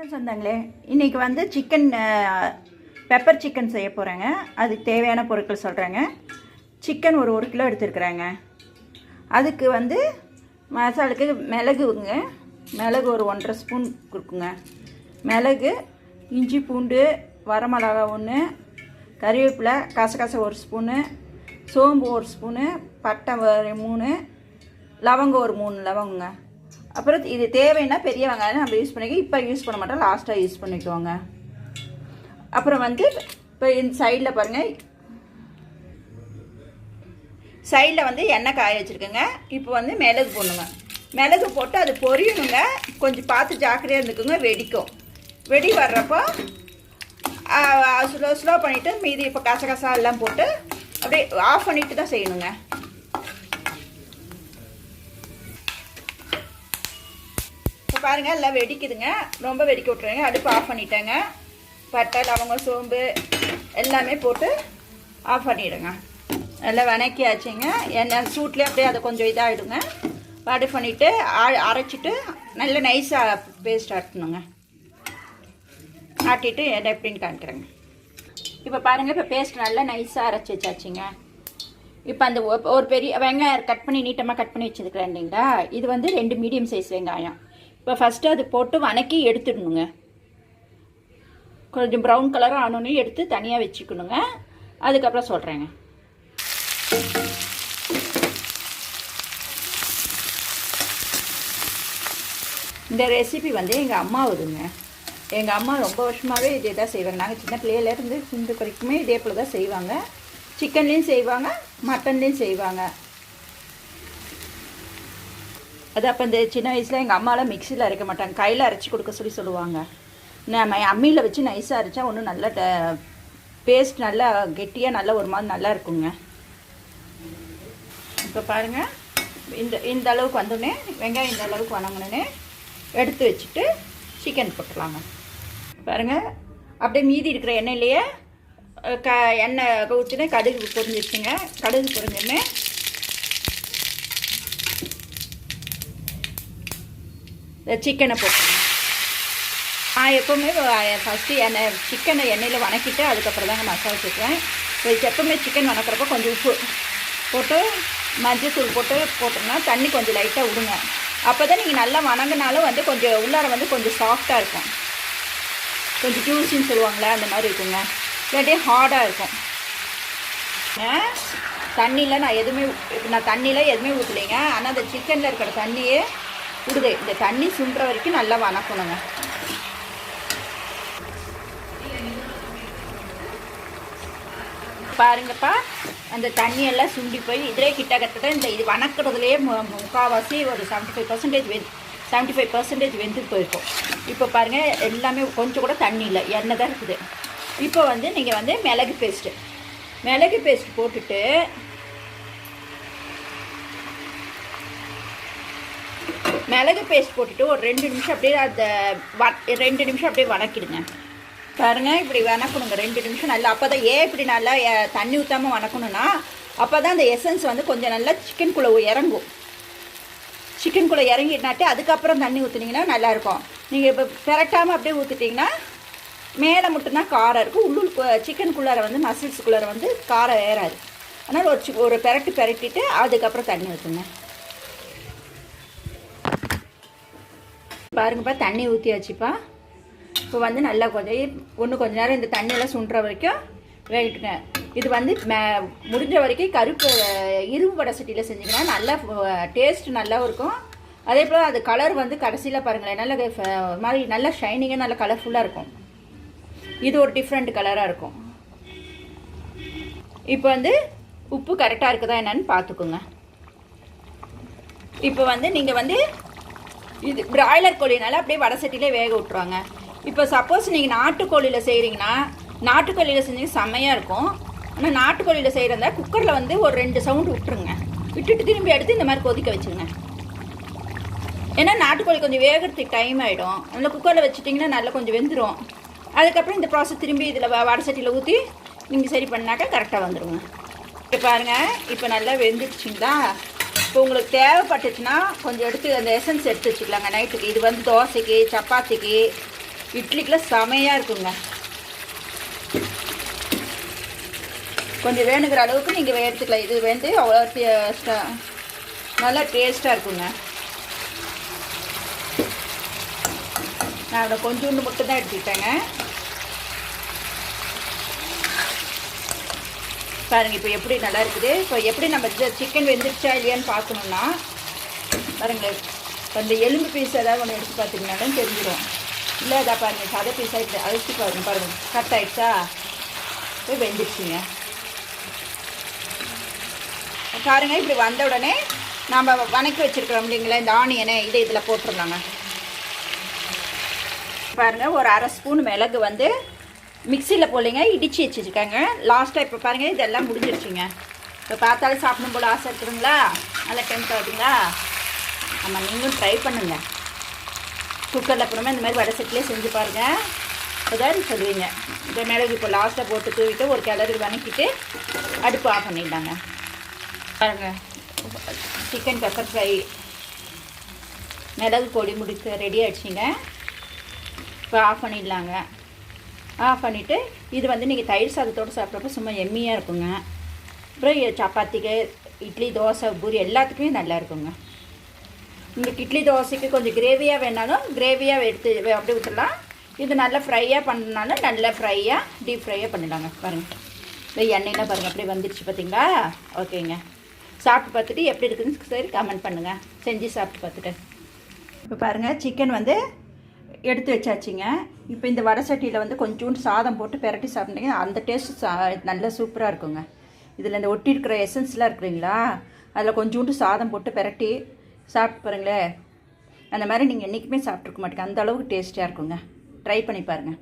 வணக்கம் சொந்தங்களே இன்றைக்கி வந்து சிக்கன் பெப்பர் சிக்கன் செய்ய போகிறேங்க அதுக்கு தேவையான பொருட்கள் சொல்கிறேங்க சிக்கன் ஒரு ஒரு கிலோ எடுத்துருக்குறேங்க. அதுக்கு வந்து மசாலுக்கு மிளகுங்க. மிளகு ஒரு ஒன்றரை ஸ்பூன் கொடுக்குங்க. மிளகு இஞ்சி பூண்டு வரமிளகா ஒன்று கறிவேப்பிலை கசகசை ஒரு ஸ்பூனு சோம்பு ஒரு ஸ்பூனு பட்டை ஒரு மூணு லவங்கம் ஒரு மூணு லவங்கங்க. அப்புறம் இது தேவைன்னா பெரிய வெங்காயம் நம்ம யூஸ் பண்ணிக்க இப்போ யூஸ் பண்ண மாட்டோம் லாஸ்ட்டாக யூஸ் பண்ணிக்கோங்க. அப்புறம் வந்து இப்போ இந்த சைடில் பாருங்கள் சைடில் வந்து எண்ணெய் காய வச்சுருக்கேங்க. இப்போ வந்து மிளகு போடணுங்க. மிளகு போட்டு அது பொரியணுங்க. கொஞ்சம் பார்த்து ஜாக்கிரதையாக இருந்துக்குங்க வெடிக்கும். வெடி வர்றப்போ ஸ்லோ ஸ்லோ பண்ணிவிட்டு மீதி இப்போ கசகசா எல்லாம் போட்டு அப்படியே ஆஃப் பண்ணிவிட்டு தான் செய்யணுங்க. பாருங்கள் எல்லாம் வெடிக்குதுங்க. ரொம்ப வெடிக்க விட்ருங்க அடுப்பு ஆஃப் பண்ணிட்டேங்க. பட்டை லவங்கம் சோம்பு எல்லாமே போட்டு ஆஃப் பண்ணிவிடுங்க நல்லா வணக்கியாச்சுங்க. எண்ணெய் சூட்லேயே அப்படியே அதை கொஞ்சம் இதாகிடுங்க பாடு பண்ணிவிட்டு அரைச்சிட்டு நல்ல நைஸாக பேஸ்ட் ஆட்டணுங்க. ஆட்டிட்டு என்ன எப்படின்னு காமிக்கிறேங்க. இப்போ பாருங்கள் இப்போ பேஸ்ட் நல்லா நைஸாக அரைச்சி வச்சாச்சுங்க. இப்போ அந்த ஒ- ஒரு பெரிய வெங்காயம் கட் பண்ணி நீட்டமாக கட் பண்ணி வச்சுருக்கிறேன் இல்லைங்களா? இது வந்து ரெண்டு மீடியம் சைஸ் வெங்காயம். இப்போ ஃபஸ்ட்டு அது போட்டு வணக்கி எடுத்துடணுங்க. கொஞ்சம் ப்ரௌன் கலராக ஆனோன்னு எடுத்து தனியாக வச்சுக்கணுங்க. அதுக்கப்புறம் சொல்கிறேங்க இந்த ரெசிபி வந்து எங்கள் அம்மாவுதுங்க. எங்கள் அம்மா ரொம்ப வருஷமாகவே இதே தான் செய்வாங்க. நாங்கள் சின்ன பிள்ளையிலேருந்து இந்த குறைக்குமே இதே போல் தான் செய்வாங்க சிக்கன்லேயும் செய்வாங்க மட்டன்லேயும் செய்வாங்க. அது அப்போ இந்த சின்ன வயசில் எங்கள் அம்மாலாம் மிக்சியில் அரைக்க மாட்டாங்க. கையில் அரைச்சி கொடுக்க சொல்லி சொல்லுவாங்க. நம்ம அம்மியில் வச்சு நைஸாக அரைச்சா ஒன்றும் நல்ல பேஸ்ட் நல்லா கெட்டியாக நல்லா ஒரு மாதிரி நல்லா இருக்குங்க. இப்போ பாருங்கள் இந்த இந்த அளவுக்கு வந்தோடனே வெங்காயம் இந்த அளவுக்கு வணங்கினோடனே எடுத்து வச்சுட்டு சிக்கன் போட்டுடலாங்க பாருங்கள் அப்படியே மீதி இருக்கிற எண்ணெயிலேயே க எண்ணெய் ஊற்றினே கடுகு பொரிஞ்சிச்சுங்க கடுகு பொரிஞ்சோடனே சிக்கனை போட்டுருங்க நான் எப்போவுமே ஃபஸ்ட்டு எண்ணெய் சிக்கனை எண்ணெயில் வணக்கிட்டு அதுக்கப்புறம் தாங்க மசாலா சேர்க்குவேன் எப்போவுமே சிக்கன் வணக்கிறப்போ கொஞ்சம் உப்பு போட்டு மஞ்சள் தூள் போட்டு போட்டோம்னா தண்ணி கொஞ்சம் லைட்டாக விடுங்க. அப்போ தான் நீங்கள் நல்லா வணங்கினாலும் வந்து கொஞ்சம் உள்ளார வந்து கொஞ்சம் சாஃப்டாக இருக்கும். கொஞ்சம் ஜூஸின்னு சொல்லுவாங்களே அந்த மாதிரி இருக்குங்க. இல்லாட்டி ஹார்டாக இருக்கும். தண்ணியில் நான் எதுவுமே இப்போ நான் தண்ணியில் எதுவுமே ஊற்றலைங்க ஆனால் அந்த சிக்கனில் இருக்கிற தண்ணியே விடுது இந்த தண்ணி சுண்டுற வரைக்கும் நல்லா வணக்கணுங்க. பாருங்கப்பா அந்த தண்ணியெல்லாம் சுண்டி போய் இதிலே கிட்ட தான் இந்த இது வணக்கிறதுலேயே மு- முக்கால்வாசி ஒரு செவன்ட்டி ஃபைவ் பர்சன்டேஜ் வெந்து செவன்ட்டி ஃபைவ் பர்சன்டேஜ் வெந்து போயிருக்கும். இப்போ பாருங்கள் எல்லாமே கொஞ்சம் கூட தண்ணி இல்லை எண்ணெய் தான் இருக்குது. இப்போ வந்து நீங்கள் வந்து மிளகு பேஸ்ட்டு மிளகு பேஸ்ட் போட்டுட்டு மிளகு பேஸ்ட் போட்டுட்டு ஒரு ரெண்டு நிமிஷம் அப்படியே அந்த வ ரெண்டு நிமிஷம் அப்படியே வணக்கிடுங்க. பாருங்கள் இப்படி வணக்கணுங்க. ரெண்டு நிமிஷம் நல்லா அப்போ தான் ஏன் இப்படி நல்லா தண்ணி ஊற்றாமல் வணக்கணும்னா அப்போ தான் அந்த எசன்ஸ் வந்து கொஞ்சம் நல்லா சிக்கனுக்குள்ளே இறங்கும். சிக்கனுக்குள்ளே இறங்கிட்டாட்டி அதுக்கப்புறம் தண்ணி ஊற்றுனீங்கன்னா நல்லாயிருக்கும். நீங்கள் இப்போ பெரட்டாமல் அப்படியே ஊற்றிட்டிங்கன்னா மேலே மட்டும்தான் காரம் இருக்கும். உள்ளுக்கு சிக்கனுக்குள்ளார வந்து மசில்ஸுக்குள்ளார வந்து காரம் ஏறாது. அதனால் ஒரு ஒரு பெரட்டு பெரட்டிட்டு அதுக்கப்புறம் தண்ணி ஊற்றுங்க பாருங்கப்பா தண்ணி ஊற்றியாச்சுப்பா இப்போ வந்து நல்லா கொஞ்சம் ஒன்று கொஞ்ச நேரம் இந்த தண்ணியெல்லாம் சுண்டுற வரைக்கும் வேகட்டுங்க. இது வந்து மே முடிஞ்ச வரைக்கும் கருப்பு இரும்பு வடை சட்டியில் செஞ்சிங்கன்னா நல்லா டேஸ்ட் நல்லா இருக்கும். அதே போல் அது கலர் வந்து கடைசியில் பாருங்களேன் நல்ல மாதிரி நல்லா ஷைனிங்காக நல்லா கலர்ஃபுல்லாக இருக்கும். இது ஒரு டிஃப்ரெண்ட் கலராக இருக்கும். இப்போ வந்து உப்பு கரெக்டாக இருக்குதா என்னன்னு பார்த்துக்குங்க. இப்போ வந்து நீங்கள் வந்து இது பிராய்லர் கோழினால அப்படியே வடை சட்டியிலே வேக விட்ருவாங்க இப்போ சப்போஸ் நீங்கள் நாட்டுக்கோழியில் செய்கிறீங்கன்னா நாட்டுக்கோழியில் செஞ்சீங்க செம்மையாக இருக்கும். ஆனால் நாட்டுக்கோழியில் செய்கிறதா குக்கரில் வந்து ஒரு ரெண்டு சவுண்டு விட்டுருங்க. விட்டுட்டு திரும்பி எடுத்து இந்த மாதிரி கொதிக்க வச்சுருங்க. ஏன்னா நாட்டுக்கோழி கொஞ்சம் வேகிறதுக்கு டைம் ஆகிடும் அதில் குக்கரில் வச்சுட்டிங்கன்னா நல்லா கொஞ்சம் வெந்துடும் அதுக்கப்புறம் இந்த ப்ராசஸ் திரும்பி இதில் வடை சட்டியில் ஊற்றி நீங்கள் சரி பண்ணாக்கா கரெக்டாக வந்துடுங்க இப்போ பாருங்கள் இப்போ நல்லா வெந்துடுச்சுங்களா? இப்போ உங்களுக்கு தேவைப்பட்டுச்சுன்னா கொஞ்சம் எடுத்து அந்த எசன்ஸ் எடுத்து வச்சுக்கலாங்க. நைட்டுக்கு இது வந்து தோசைக்கு சப்பாத்திக்கு இட்லிக்கெலாம் செமையாக இருக்குங்க. கொஞ்சம் வேணுங்கிற அளவுக்கு நீங்கள் எடுத்துக்கலாம். இது வந்து அவ்வளோ நல்லா டேஸ்ட்டாக இருக்குங்க. நான் அதை கொஞ்சோண்டு மட்டும் தான் எடுத்துக்கிட்டேங்க. பாருங்க இப்போ எப்படி நல்லா இருக்குது. இப்போ எப்படி நம்ம சிக்கன் வெந்துருச்சா இல்லையான்னு பார்க்கணுன்னா பாருங்களேன் இப்போ இந்த எலும்பு பீஸ் ஏதாவது ஒன்று எடுத்து பார்த்தீங்கன்னாலும் தெரிஞ்சிடும். இல்லை அதான் பாருங்க சதை பீஸ் ஆகிட்டு அழிச்சு பாருங்க பாருங்க கட் ஆகிடுச்சா போய் வெந்துருச்சுங்க. பாருங்க இப்படி வந்த உடனே நம்ம வணக்கி வச்சுருக்கிறோம் இல்லைங்களா இந்த ஆனியனை இதை இதில் போட்டுருந்தாங்க பாருங்கள் ஒரு அரை ஸ்பூன் மிளகு வந்து மிக்சியில் போலிங்க இடித்து வச்சுருக்காங்க. லாஸ்ட்டாக இப்போ பாருங்கள் இதெல்லாம் முடிஞ்சிருச்சுங்க. இப்போ பார்த்தாலே சாப்பிடும் போல் ஆசை இருக்குதுங்களா? நல்லா டெம்ட் ஆகுதுங்களா ஆமாம் நீங்களும் ட்ரை பண்ணுங்க. குக்கரில் அப்புறமா இந்த மாதிரி வடை செட்டிலே செஞ்சு பாருங்கள் இப்போதான் சொல்லுவீங்க இந்த மிளகு இப்போ லாஸ்ட்டாக போட்டு தூவிட்டு ஒரு கிளறி வணக்கிட்டு அடுப்பு ஆஃப் பண்ணிடலாங்க. பாருங்கள் சிக்கன் பெப்பர் ஃப்ரை மிளகு பொடி முடிக்க ரெடி ஆகிடுச்சிங்க இப்போ ஆஃப் பண்ணிடலாங்க. ஆஃப் பண்ணிவிட்டு இது வந்து நீங்கள் தயிர் சாதத்தோடு சாப்பிட்றப்ப சும்மா எம்மியாக இருக்குங்க. அப்புறம் சப்பாத்திக்கு இட்லி தோசை பூரி எல்லாத்துக்குமே நல்லா இருக்குங்க. உங்களுக்கு இட்லி தோசைக்கு கொஞ்சம் கிரேவியாக வேணாலும் கிரேவியாக எடுத்து அப்படி அப்படியே விட்டுடலாம் இது நல்லா ஃப்ரையாக பண்ணனாலும் நல்லா ஃப்ரையாக டீப் ஃப்ரையாக பண்ணிடலாங்க பாருங்கள் இந்த எண்ணெயெலாம் பாருங்கள் அப்படியே வந்துடுச்சு பார்த்தீங்களா? ஓகேங்க. சாப்பிட்டு பார்த்துட்டு எப்படி இருக்குதுன்னு சரி கமெண்ட் பண்ணுங்கள் செஞ்சு சாப்பிட்டு பார்த்துட்டு. இப்போ பாருங்கள் சிக்கன் வந்து எடுத்து வச்சாச்சுங்க. இப்போ இந்த வடை சட்டியில் வந்து கொஞ்சோண்டு சாதம் போட்டு பெரட்டி சாப்பிட்டீங்க அந்த டேஸ்ட் சா நல்லா சூப்பராக இருக்குங்க. இதில் இந்த ஒட்டி இருக்கிற எசன்ஸ்லாம் இருக்குங்களா அதில் கொஞ்சோண்டு சாதம் போட்டு பெரட்டி சாப்பிட்டு பாருங்களேன். அந்த மாதிரி நீங்கள் என்றைக்குமே சாப்பிட்ருக்க மாட்டீங்க. அந்த அளவுக்கு டேஸ்ட்டாக இருக்குங்க. ட்ரை பண்ணி பாருங்கள்